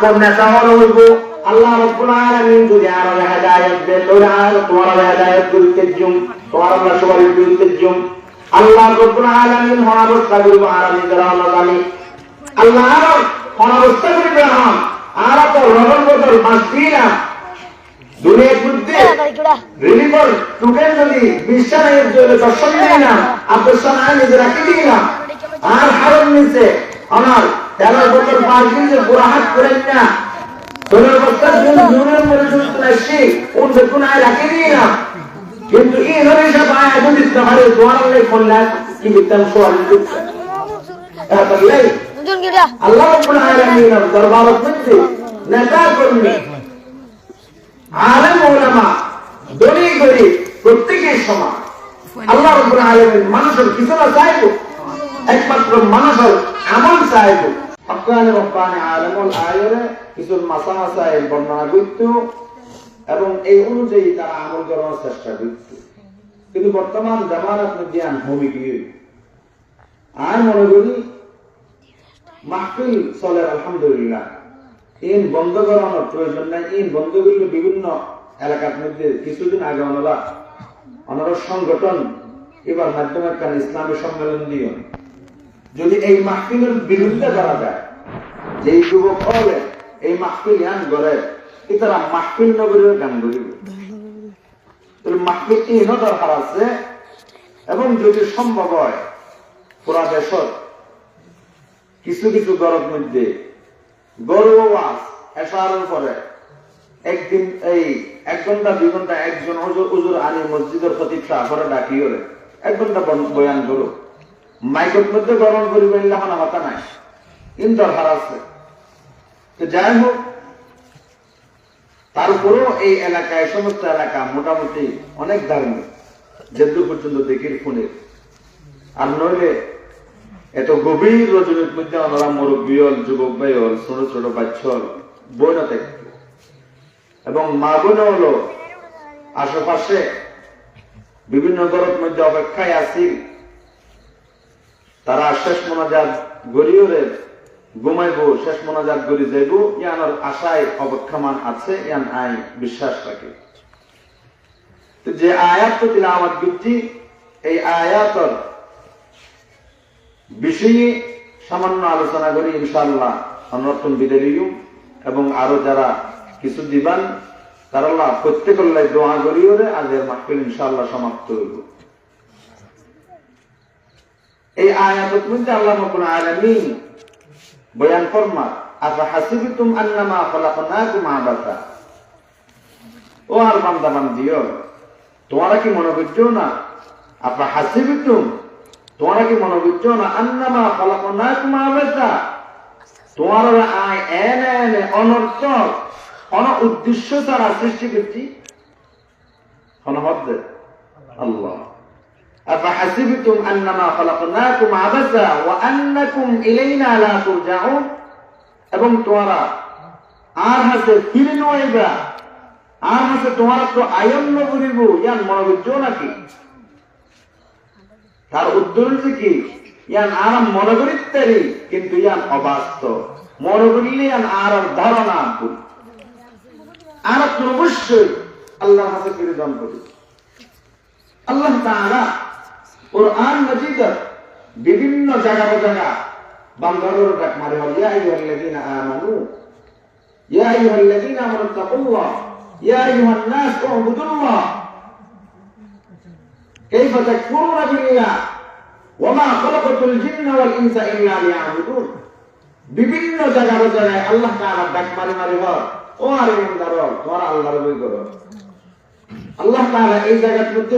কোন নেতা হলো হইব আল্লাহ রব্বুল আলামিন যদি আরও হেদায়েত দেন আর তোমার হেদায়েত জুম তোমার জুম। আল্লাহ রব্বুল আলামিন করব আর আমি আল্লাহ আরও আর তো বদল টুকেন যদি বিশ্বাসের জন্য দর্শন দিই না নিজে রাখি দিই না। আর নিচে আমার তেরো বছর পার কিন্তু পুরা হাত করেন না। ষোলো বছর জন্য জুনের মরে শুনতে আসছি। কোন বেতন আয় রাখি দিই না। কিন্তু এই ধরে সব আয় যদি তোমার দোয়ার লাই করলেন কি দিতাম সোয়াল দিতাম আল্লাহ রব্বুল আলামিন দরবারত মধ্যে নেতা কর্মী আলেম ওলামা ধনী গরিব প্রত্যেকের সমান। আল্লাহ রব্বুল আলামিন মানুষের কিছু না চাইব একমাত্র মানুষের আমল চাইব অকানে রব্বানে আলেমুল আয়রে কিছু মাসা মাসাইল বর্ণনা করত এবং এই অনুযায়ী তারা আমল করার চেষ্টা করত। কিন্তু বর্তমান জামানাত আন ভূমি কি? আর মনে করি, মাহফিল চলে, আলহামদুলিল্লাহ। ইন বন্ধ করানোর প্রয়োজন নাই। ইন বন্ধ করলে বিভিন্ন এলাকার মধ্যে কিছুদিন আগে ওনারা ওনারা সংগঠন এবার মাধ্যমে একটা ইসলামী সম্মেলন দিও যদি এই মাহফিলের বিরুদ্ধে করা যায় যে যুবক হলে এই মাহফিল গান করে তারা মাহফিল নগরীর গান করিবে। মাহফিল ইনও দরকার আছে? এবং যদি সম্ভব হয়, পুরা দেশত কিছু কিছু গরব মধ্যে গরু ওয়াজ এসারের পরে। একদিন এই এক ঘণ্টা, দুই ঘণ্টা একজন হুজুর আলী মসজিদের খতিব সাহরে ডাকি হলে এক ঘণ্টা বয়ান করো মাইকের মধ্যে গরম করিবে এখন হতা নাই। ইন দরকার আছে। তো যাই হোক, তারপরেও এই এলাকায়, সমস্ত এলাকা মোটামুটি অনেক ধার্মিক যেদূর পর্যন্ত দেখির ফোনে আর নইলে এত গভীর রজনীর মধ্যে আমরা হল, যুবক হল, ছোট ছোট বাচ্চা হল বইনা থাকত এবং মা বোন হলো, আশেপাশে বিভিন্ন ঘরের মধ্যে অপেক্ষায় আছি। তারা শেষ মোনাজাত গড়িওরে ঘুমাইব, শেষ মোনাজাত গড়ি যাইব, ইয়ানোর আশায় অপেক্ষামান আছে, ইয়ান আই বিশ্বাস রাখে। যে আয়াত তো তিলাওয়াত করছি, এই আয়াতর বিষয়ে সামান্য আলোচনা করি, ইনশাআল্লাহ নতুন বিদায় এবং আরও যারা কিছু দিবান, তারা প্রত্যেকের লাই দোয়া করিও রে, আজের মাহফিল ইনশাআল্লাহ সমাপ্ত হইব। এই আয়াতত মধ্যে আল্লাহ রাব্বুল আলামিন বয়ান ফরমা আফা হাসিবতুম আন্নামা খালাকনাকুম আবাসা? ও আর বান্দা বান্দিও, তোমরা কি মনে করছ না? আফা হাসিবতুম, তোমরা কি মনে করছ না? আন্নামা খালাকনাকুম আবাসা? তোমার আয় এনে এনে অনর্থক অন উদ্দেশ্য তারা সৃষ্টি করছি অনহদ্দে আল্লাহ। أفحسبتم أنما خلقناكم عبثا وأنكم إلينا لا ترجعون এবং তোমরা আর হাসে ফিরে নইবা আর হাসে তোমার তো আয়ন নগরিব ইয়ান মনে করছো নাকি তার উত্তর হচ্ছে কি ইয়ান আরাম মনে করিতারি কিন্তু ইয়ান অবাস্তব মনে করিলে ইয়ান আর আর ধারণা ভুল আর তো অবশ্যই আল্লাহ হাসে ফিরে দান করি আল্লাহ তাআলা কোরআন মজিদের বিভিন্ন জায়গা জায়গা বান্দারের ডাক মারে হল ইয়া আইয়ুহাল্লাযীনা আমানু ইয়া আইয়ুহাল্লাযীনা আমানু তাকুল্লাহ ইয়া আইয়ুহান নাস উবুদুল্লাহ كيف تكفرون بالله وما خلقت الجن والانس الا ليعبدون বিভিন্ন জায়গার জায়গায় আল্লাহ তাআলা ডাক মারি মারি হল ও আর ইমানদার তোমরা আল্লাহর বই করো আল্লাহ তাআলা এই জায়গার মধ্যে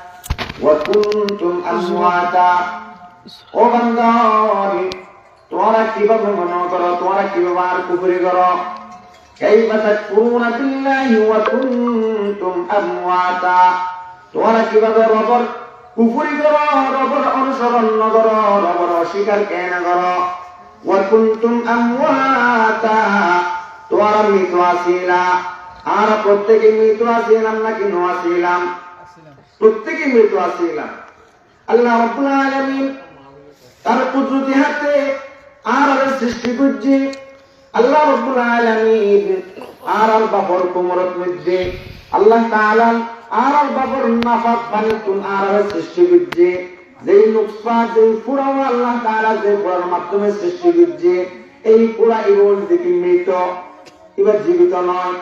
ও বান্দা তোমরা কীভাবে মনে করো তোমরা কীভাবে আর কুকুরি করো তোমরা কীভাবে রবর কুপুরি করো রবর অনুসরণ করো রবর অস্বীকার কেন করো ওয়াকুন্তুম আমওয়াতা তোমরা মৃত আসিলা আর প্রত্যেকে মৃত আসিলাম নাকি নো আছিলাম প্রত্যেকে মৃত আসিলাম আল্লাহ রাব্বুল আলামিন তার কুদরতি হাতে আর সৃষ্টি করছে। আল্লাহ রাব্বুল আলামিন আর আর বাবর কুমরত মধ্যে আল্লাহ তাআলা আর আর বাবর নাফাত পানি তুন আর আর সৃষ্টি করছে। যেই নুকসা, যেই পুরাও আল্লাহ তাআলা যে পুরার মাধ্যমে সৃষ্টি করছে, এই পুরা ইবন দেখি মৃত। এবার জীবিত নয়।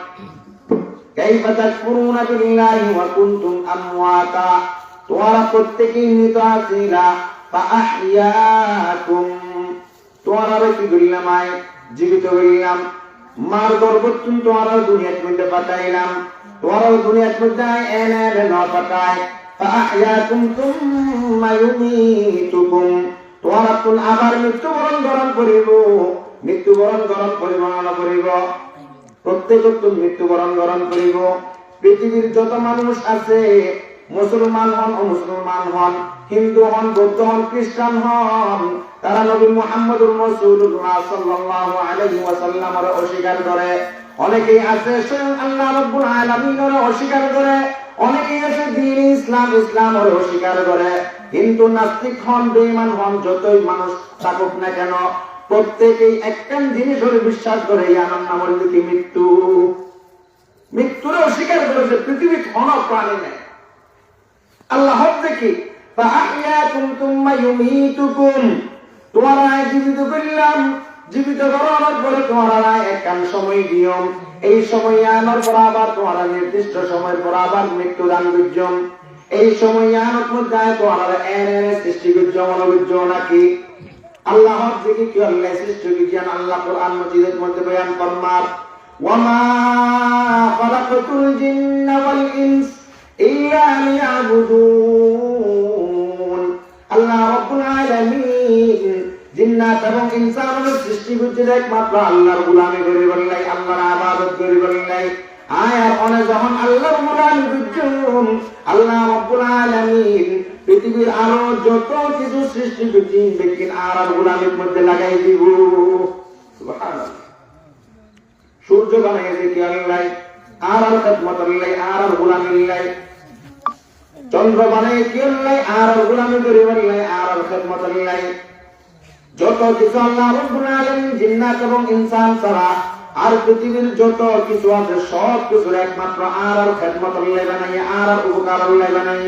كيف تكفرون بالله وكنتم أمواتا তোমরা প্রত্যেকেই মৃত আছিলা فأحياكم তোমরা কি করিলাম আয় জীবিত করিলাম মার গর্ভতুন তোমরা দুনিয়ার মধ্যে পাঠাইলাম তোমরা দুনিয়ার মধ্যে আয় এনে এনে ন পাঠায় فأحياكم ثم يميتكم তোমরা তুন আবার মৃত্যুবরণ গরণ করিব মৃত্যুবরণ গরণ পরিমাণ করিব প্রত্যেকত্ব মৃত্যুবরণ গরণ করিব। পৃথিবীর যত মানুষ আছে, মুসলমান হন ও মুসলমান হন, হিন্দু হন, বৌদ্ধ হন, খ্রিস্টান হন, তারা নবী মুহাম্মদুর রাসূলুল্লাহ অস্বীকার করে। অনেকেই আছে অস্বীকার করে। অনেকেই আছে দিন ইসলাম ইসলামের অস্বীকার করে। কিন্তু নাস্তিক হন, বেঈমান হন, যতই মানুষ থাকুক না কেন প্রত্যেকেই একটা জিনিস হলে বিশ্বাস করে কি মৃত্যু। মৃত্যুরে অস্বীকার করেছে পৃথিবী কোন প্রাণী নেই। আল্লাহ দেখি জীবিত সময় এই সময় পর আবার তোমারা নির্দিষ্ট মৃত্যু দান এই সময় সৃষ্টি নাকি? আল্লাহ থেকে কি আল্লাহ সৃষ্টি বিজ্ঞান? আল্লাহ কোরআন মজিদের মধ্যে বয়ান ফরমার, ওয়ামা খালাকাতুল জিন্না ওয়াল ইনস ইল্লা লিয়াবুদুন। আল্লাহ রাব্বুল আলামিন জিন্নাত এবং ইনসানের সৃষ্টি করছে একমাত্র আল্লাহর গোলামি করে বললাই আল্লাহর ইবাদত করে বললাই যখন করছুন আল্লাহ রাব্বুল আলামিন পৃথিবীর আরও যত কিছু সৃষ্টি করছি আর গোলামের মধ্যে লাগাই দিব। সূর্য বানাইছে কি আল্লাহ আর আর খেদমত আল্লাহ আর আর গোলামি আল্লাহ চন্দ্র বানাই কি আল্লাহ আর আর গোলামি করে আল্লাহ আর আর খেদমত আল্লাহ যত কিছু আল্লাহ রব্বুল আলামিন জিন্নাত এবং ইনসান ছাড়া আর পৃথিবীর যত কিছু আছে, সব কিছুর একমাত্র আর আর খেদমত আল্লাহ বানাই আর আর উপকার আল্লাহ বানাই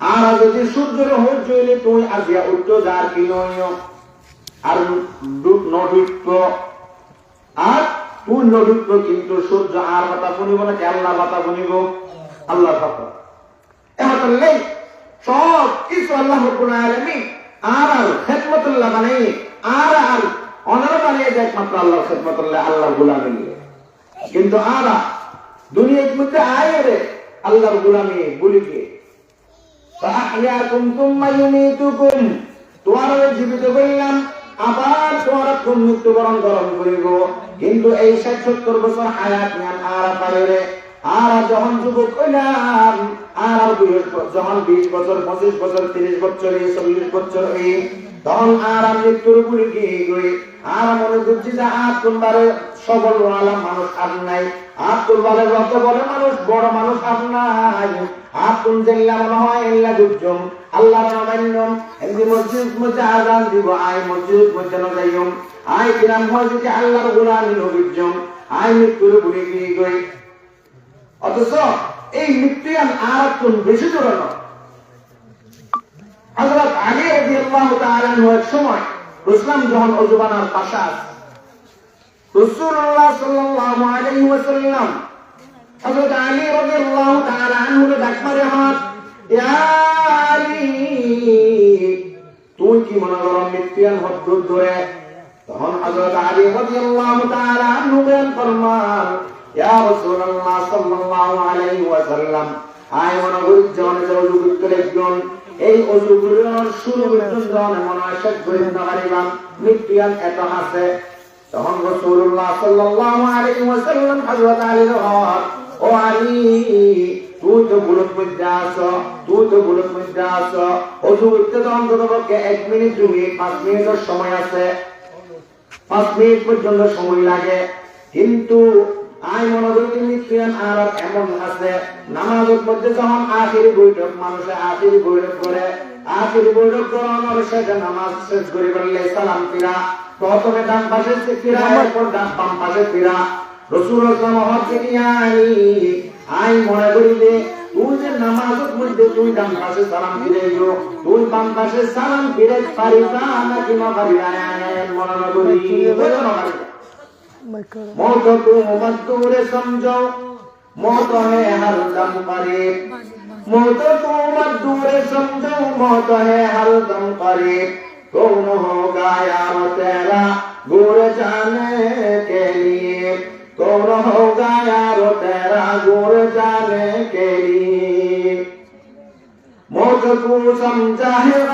আর যদি সূর্যের হইল হইলে তুই আসিয়া উঠতো যার কি আর নডুক্ত আর তুই নডুক্ত কিন্তু সূর্য আর কথা শুনিব নাকি আল্লাহ কথা শুনিব আল্লাহ এখন নেই সব কিছু আল্লাহ আর আর খেদমতুল্লাহ মানে আর আর ওনারা দাঁড়িয়ে যায় একমাত্র আল্লাহ খেদমত আল্লাহ গুলামি নিয়ে। কিন্তু আরা, দুনিয়ার মধ্যে আয় রে আল্লাহর গুলামি গুলিকে তোমার জীবিত আবার তোমার মৃত্যুবরণ করিব। কিন্তু এই ষাট সত্তর বছর হায়াত নেন আরা পারে আর যখন যুবক হইলাম আর যখন বিশ বছর, পঁচিশ বছর, তিরিশ বছর, চল্লিশ বছর এই তখন আর মৃত্যুর উপরে গিয়ে গই আর মনে করছি যে আর তোমারে সবল আলাম মানুষ আর নাই। আর তোলবারে রক্ত বলে মানুষ, বড় মানুষ আর নাই। আর তুম জেল্লা মনে হয় এল্লা গুজম আল্লাহ নামান্যম এমনি মসজিদ মধ্যে আজান দিব। আয় মসজিদ মধ্যে ন যাইম আয় কিরাম হয় যদি আল্লাহর গোলামি নবীজম আয় মৃত্যুর উপরে গিয়ে গই অথচ এই মৃত্যু আর একটু বেশি জোরানো হযরত আলী তাআলা এক সময় ইসলাম যখন অজুবানার পাশা রাসূলুল্লাহ সাল্লাল্লাহু আলাইহি ওয়াসাল্লাম হযরত আলী রাদিয়াল্লাহু তাআলা আনহু ডাক মারে, হাত তুই কি মনে করো মৃত্যুয়ান হদ্দ ধরে তখন হযরত আলী রাদিয়াল্লাহু তাআলা আনহু বয়ান ফরমান ইয়া রাসূলুল্লাহ সাল্লাল্লাহু আলাইহি ওয়াসাল্লাম আয় মনে করি জনে অজু করতে একজন এই অজুগুলোর শুরু পর্যন্ত মনে হয় শেষ পর্যন্ত মৃত্যুয়ান এত আছে। তখন রাসূলুল্লাহ সাল্লাল্লাহু আলাইহি ওয়াসাল্লাম হযরত আলীর হক ও আলী এক মিনিট পাঁচ সময় আছে। পাঁচ মিনিট পর্যন্ত সময় লাগে। কিন্তু আই মনে করি মৃত্যুয়ান আর এমন আছে নামাজের মধ্যে যখন আখিরি বৈঠক মানুষে আখিরি বৈঠক করে আখিরি বৈঠক করানোর শেষে নামাজ শেষ করে বললে সালাম ফিরা। প্রথমে ডান পাশে ফিরা এরপর ডান বাম পাশে ফিরা। রসুল আই মনে করিলে তুই যে নামাজের মধ্যে তুই ডান পাশে সালাম ফিরে গো তুই বাম পাশে সালাম ফিরে পারি না নাকি না পারি না মনে করি। मौत को मजदूर समझो। मौत है हर दम करीब मौत को मजदूर समझो। मौत है हर दम करीब कौन होगा यार तेरा गुर जाने के लिए? कौन होगा यार तेरा गुर जाने के लिए? मौत को समझा है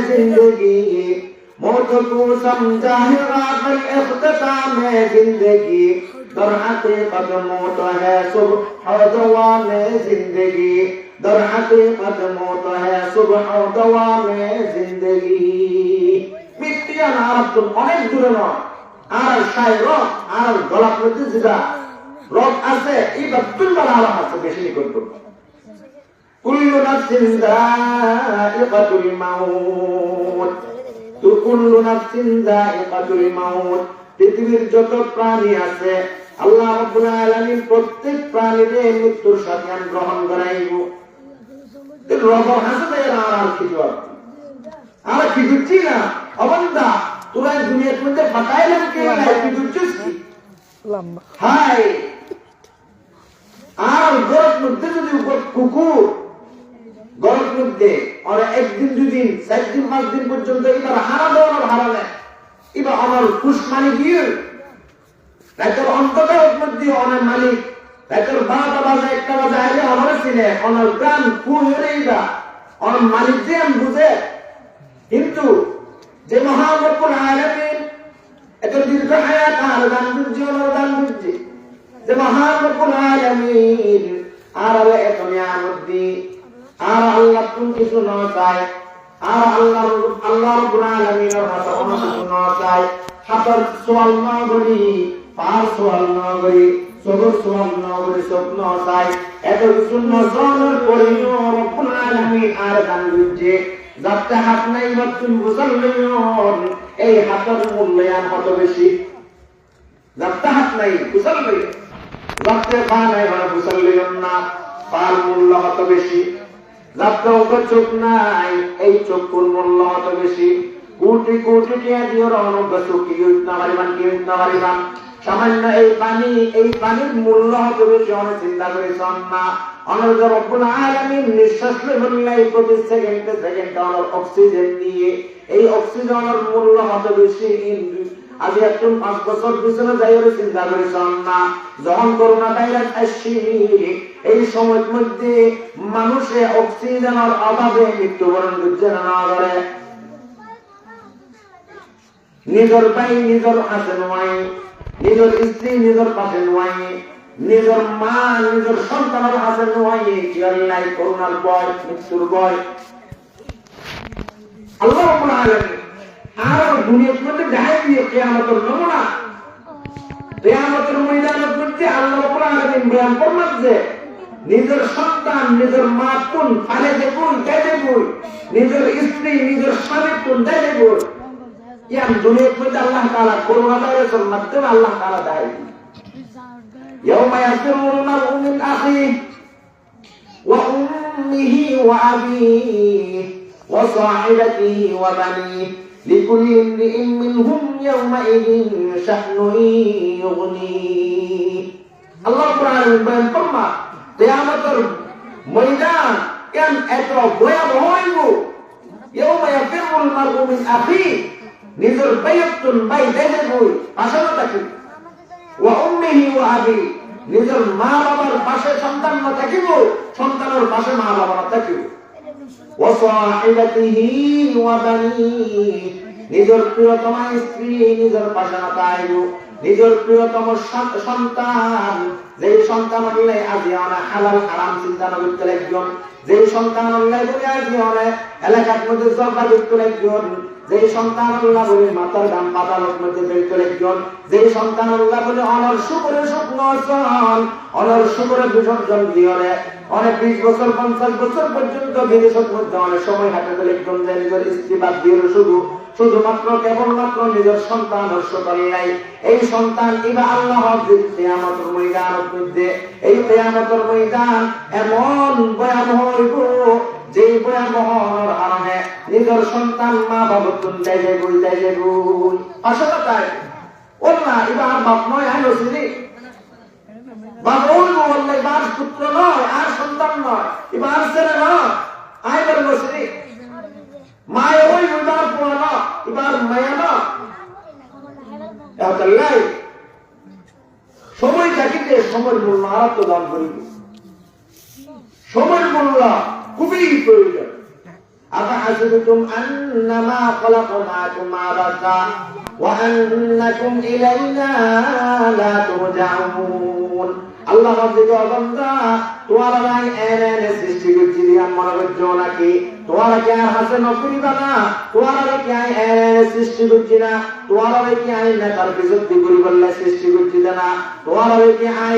ज़िंदगी। موتكوسم ظاهرا في الاختتام زندگی در حقیقت موت ہے صبح و دوام زندگی در حقیقت موت ہے صبح و دوام زندگی মৃত্যুয়ান আরব তো অনেক দূরে নয় আর সাই রক আর গলা প্রতি যেটা রক আছে এই বাতুল বেলা আরাম আছে বেশি নিকট كل نفس ذائقة الموت পৃথিবীর যত প্রাণী আছে আল্লাহ রাব্বুল আলামিন প্রত্যেক প্রাণীকে মৃত্যুর সাথে গ্রহণ করাইব। হাসতে আর আর কিছু আর আর কি বুঝছি না? অবন্দা তোরা দুনিয়ার মধ্যে কে কি? হাই আর যদি উপর কুকুর গরত মধ্যে আর একদিন, দুদিন চার দিন পাঁচ দিন পর্যন্ত এবার হারা দেওয়ার হারা নেয় এবার আমার খুশ মানে গিয়ে রাতের অন্তকার মধ্যে অনেক মালিক, রাতের বারোটা বাজে, একটা বাজে আগে আমার ছিলে অনার গ্রাম ফুল হয়ে বা অনেক মালিক যে আমি বুঝে। কিন্তু যে মহামকুল আলমিন, এত দীর্ঘ হায়াত আর দান বুঝছি ওনার দান বুঝছি যে মহামকুল আলমিন, আর এত নিয়ামত দি আর আল্লাহ কোন কিছু ন চায়, আর আল্লাহ আল্লাহ রব্বুল আলামিনের হাতে কোনো কিছু ন চায়। হাতের সোয়াল করি পার সোয়াল ন করি সবর সোয়াল ন করি সব ন চায় এত কিছু ন জনের পরেও রব্বুল আলামিন আর দান বুঝছে যাতে হাত নাই বা বুঝালেন এই হাতের মূল্যায়ন কত বেশি? যাতে হাত নাই বুঝালেন যাতে পা নাই মানে বুঝালেন না, পার মূল্য কত বেশি? যাতে ওকে চোখ নাই, এই চোখের মূল্য কত বেশি। কোটি কোটি টিয়া দিয়ে অনজ্ঞ চোখ কি না পারিবান কি সামান্য এই পানি, এই পানির মূল্য কত বেশি, অনেক চিন্তা করেছেন না। অনর্গ রব্বুল নিঃশ্বাস বললে প্রতি সেকেন্ডে সেকেন্ডে অক্সিজেন দিয়ে। এই অক্সিজেনের মূল্য কত বেশি। আজ একজন পাঁচ বছর পিছনে যাই চিন্তা করেছেন না। যখন করোনা ভাইরাস আসছি এই সময়ের মধ্যে মানুষে অক্সিজেনের অভাবে মৃত্যুবরণ করছে না করে নিজের ভাই নিজের কাছে নয়, নিজের স্ত্রী নিজের পাশে নয়, নিজের মা নিজের সন্তানের কাছে নয় আল্লাহ করোনার বয় মৃত্যুর বয় আল্লাহ আর দুনিয়ার মধ্যে দেখাই দিয়ে নমুনা ময়দানের মধ্যে আল্লাহ করলেন যে নিজের সন্তান নিজের মা কোন ফালে দেখুন তাই দেখুন নিজের স্ত্রী নিজের স্বামী কোন তাই দেখুন ইয়াম দুনিয়ার মধ্যে আল্লাহ তাআলা করোনা ভাইরাসের মাধ্যমে আল্লাহ তাআলা দেয় يوم يفر المرء من أخيه وأمه وأبيه وصاحبته وبنيه لكل امرئ منهم يومئذ شأن يغنيه الله تعالى بين فرما قيامة ময়দান কেন এত ভয়াবহ হইব يوم يفر المرء من أخيه নিজের বাইতুন বাই দেবে বই পাশানো থাকে ওয়া উম্মিহি ওয়া আবি নিজের মা বাবার পাশে সন্তান না থাকিব সন্তানের পাশে মা বাবা না থাকিব ওয়া সাহিবাতিহি ওয়া বানি নিজের প্রিয়তম স্ত্রী নিজের পাশে আইব নিজের প্রিয়তম সন- সন্তান যে সন্তান হলে আজি অনেক হালাল হারাম চিন্তা না করতে একজন যে সন্তান হলে তুমি আজি অনেক এলাকার মধ্যে জব্বা করতে একজন যে সন্তান আল্লাহ বলে মাতার গান পাতালের মধ্যে বের করে একজন যে সন্তান আল্লাহ বলে অনর শুকরে শুকন অনর বিসর্জন অনেক বিশ বছর, পঞ্চাশ বছর পর্যন্ত মধ্যে অনেক সময় হাতে করে একজন স্ত্রী বাদ দিয়ে শুধু। শুধুমাত্র কেবলমাত্র নিজের সন্তান হর্ষ করে নাই। এই সন্তান এবার আল্লাহ কেয়ামতের ময়দানের মধ্যে, এই কেয়ামতের ময়দান এমন ভয়াবহ যে ভয়াবহর কারণে নিজের সন্তান মা বাবা তুন যাইবে বই যাইবে বই আসলে তাই ওল্লা এবার বাপ নয় আইলো সিনি বাপ পুত্র নয়, আর সন্তান নয়, এবার ছেলে নয় মায়ে ওই এবার পোয়া এবার মায়া না সময় থাকিতে সময় মূল্য আরাত্ম দান করিব। সময় মূল্য খুবই প্রয়োজন أفحسبتم أنما خلقناكم عبثا وأنكم إلينا لا ترجعون আল্লাহ দিকে অবন্দা তোমার ভাই এনে এনে সৃষ্টি করছি দিয়া মনে করছো নাকি তোমার কি আর হাসে নকরি বানা তোমার কি আই এনে এনে সৃষ্টি করছি না তোমার কি আই নেতার বিরুদ্ধে করি বললে সৃষ্টি করছি না তোমার কি আই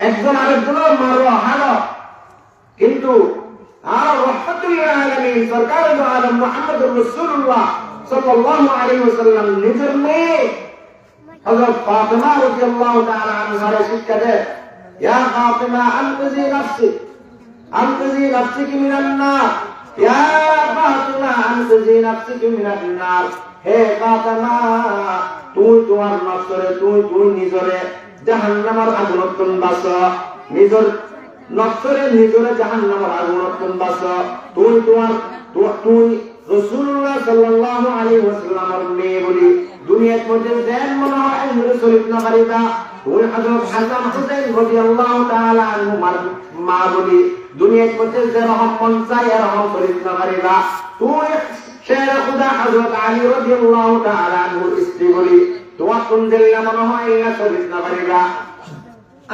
একজন আরেকজনের মারো হারো কিন্তু আর রহমতুল্লাহ আলামিন সরকার আলম মুহাম্মদ রাসূলুল্লাহ সাল্লাল্লাহু আলাইহি ওয়াসাল্লাম নিজের মেয়ে হযরত ফাতিমা রাদিয়াল্লাহু তাআলা আনহার শিক্ষা দেয়, ইয়া ফাতিমা আনকিজি নাফসি আনকিজি নাফসিকি মিনান নার, ইয়া ফাতিমা আনকিজি নাফসিকি মিনান নার, হে ফাতিমা, তুই তোমার নফসরে, তুই তুই নিজরে জাহান্নামের আগুনতন বাস? নিজর নফসরে নিজরে জাহান্নামের আগুনতন বাস? তুই তোমার তুই রাসূলুল্লাহ সাল্লাল্লাহু আলাইহি ওয়াসাল্লামের মেয়ে বলি। দুনিয়ার মধ্যে দেন মনে হয় আইনরে শরীফ না পারিবা তুই হযরত হাসান হুসাইন রাদিয়াল্লাহু তাআলা আনহু মা বলি, দুনিয়ার মধ্যে যে রহম মন তুই তোমার কোন দিল্লা মনে হয় না শরীফ না পারিবা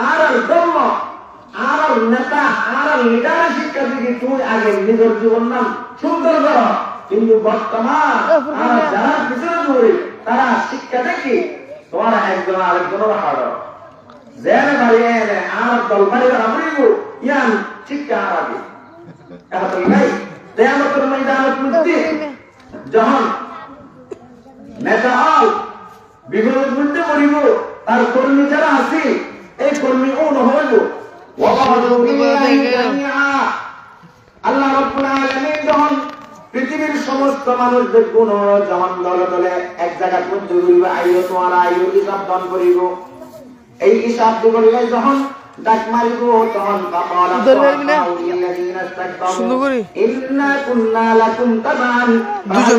আর আর ধর্ম আর আর নেতা আর আর লিডারের শিক্ষা দিকে তুই আগে নিজের জীবন নাম সুন্দর কর কিন্তু বর্তমান আর যারা পিছনে দৌড়ে তারা শিক্ষা দেখি তোমার একজন আরেকজনের হার জেনে বাড়ি এনে আর দল বাড়ি আমরিব ইয়ান শিক্ষা আর আগে। এখন নাই। দেয়ামতের ময়দানত মুক্তি। যখন নেতা হল বিপদের মধ্যে মরিব তার কর্মী যারা আছে এই কর্মী ও নহইব আল্লাহ রাব্বুল আলামিন যখন পৃথিবীর সমস্ত মানুষদের গুণ যখন দলে দলে এক জায়গার মধ্যে ঘুরিবে আইও তোমার আইও হিসাব দান করিব। এই হিসাব দিবলে যখন ডাক মারিব তখন সুন্দর করে। ইন্না কুন্না লাকুম তাবান। দুজন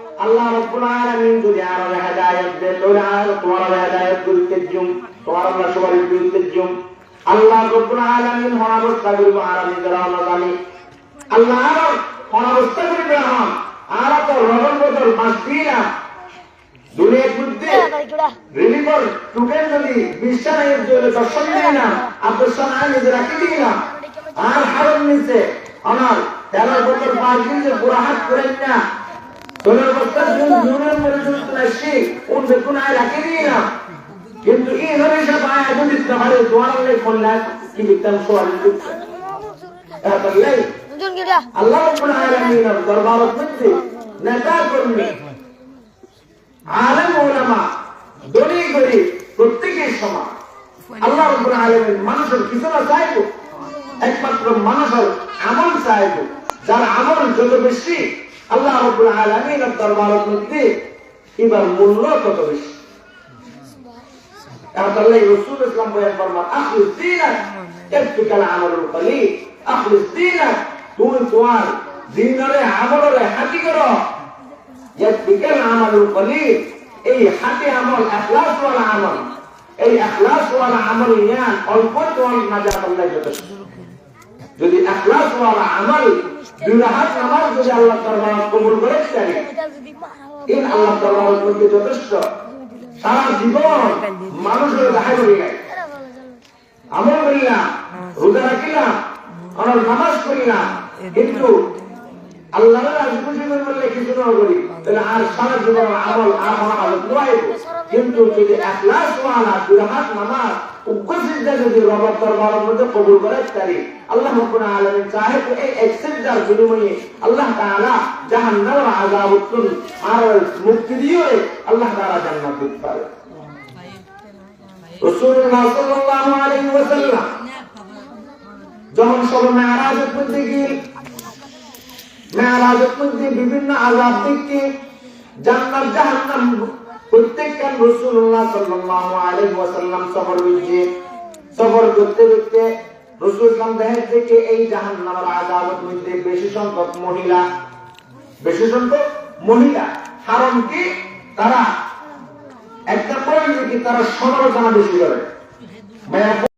আল্লাহ রব্বুল আলামিন যদি আর হেদায়েত দেন তাহলে আর তোমার হেদায়েত করতে জুম তোমার আমরা সবার বিরুদ্ধে জুম আল্লাহ রব্বুল আলামিন মহাবস্থা করিব আর আমি যারা জানি আল্লাহ আর মহাবস্থা করিবে হন আর তো রবন বদল মাস দিলাম দুনিয়ার মধ্যে রিলিভার টুকেন যদি বিশ্বাসের জন্য দর্শন দিই না আপনার সময় নিজে রাখি দিই না আর হারণ নিচে আমার তেরো বছর পাঁচ দিন যে পুরা হাত করেন না। কিন্তু এই ধরে সব আয় আগে দিতে পারে দোয়ার লে করলে কি দিতাম সোয়াল দিতে তাহলে আল্লাহ রাব্বুল আলামিনের দরবারত মধ্যে নেতা কর্মী আলেম ওলামা ধনী গরিব প্রত্যেকের সমান। আল্লাহ রাব্বুল আলামিন মানুষের কিছু না চাইব একমাত্র মানুষের আমল চাইব যার আমল যত বেশি আল্লাহ রাব্বুল আলামিনের দরবারের মধ্যে এবার মূল্য তত বেশি? তাহলে রসুল ইসলাম বয়ান ফরমান আখলিস দীনাক ইয়াকফিকাল আমালুল কলিল আখলিস দীনাক তুই তোমার দিনরে আমলরে হাতি করো। ইয়াকফিকাল আমালুল কলিল এই হাতি আমল ইখলাস ওয়ালা আমল এই ইখলাস ওয়ালা আমল ইয়ান অল্প তোমার নাজাত আল্লাহ যথেষ্ট। যদি ইখলাস ওয়ালা আমল দুই রাহাত নামাজ যদি আল্লাহ দরবার কবুল করে তাহলে ইন আল্লাহ দরবারের মধ্যে যথেষ্ট। সারা জীবন মানুষের আমার নামাজ করিলাম কিন্তু আল্লাহ খুশি করে বললে কিছু না করি, তাহলে আর সারা জীবন আমল আর মনে আলো দোয়াইব কিন্তু যদি এক লাখ ওয়ালা দুই হাত নামাজ উগ্রসিদ্ধা যদি রবার দরবারের মধ্যে কবুল করে তারি, আল্লাহ রব্বুল আলামিন চাহে তো এই এক সিজদার বিনিময়ে আল্লাহ তাআলা জাহান্নামের যখন সব মেরাজের মধ্যে গিয়ে বিভিন্ন জান্নাত, জাহান্নাম সাল্লাল্লাহু আলাইহি ওয়াসাল্লাম সফর সফর করতে করতে দেখে থেকে এই জাহান্নামের মধ্যে বেশি সংখ্যক মহিলা, বেশি সংখ্যক মহিলা, কারণ কি? তারা একটা পয়েন্ট কি? তারা সমালোচনা বেশি করে।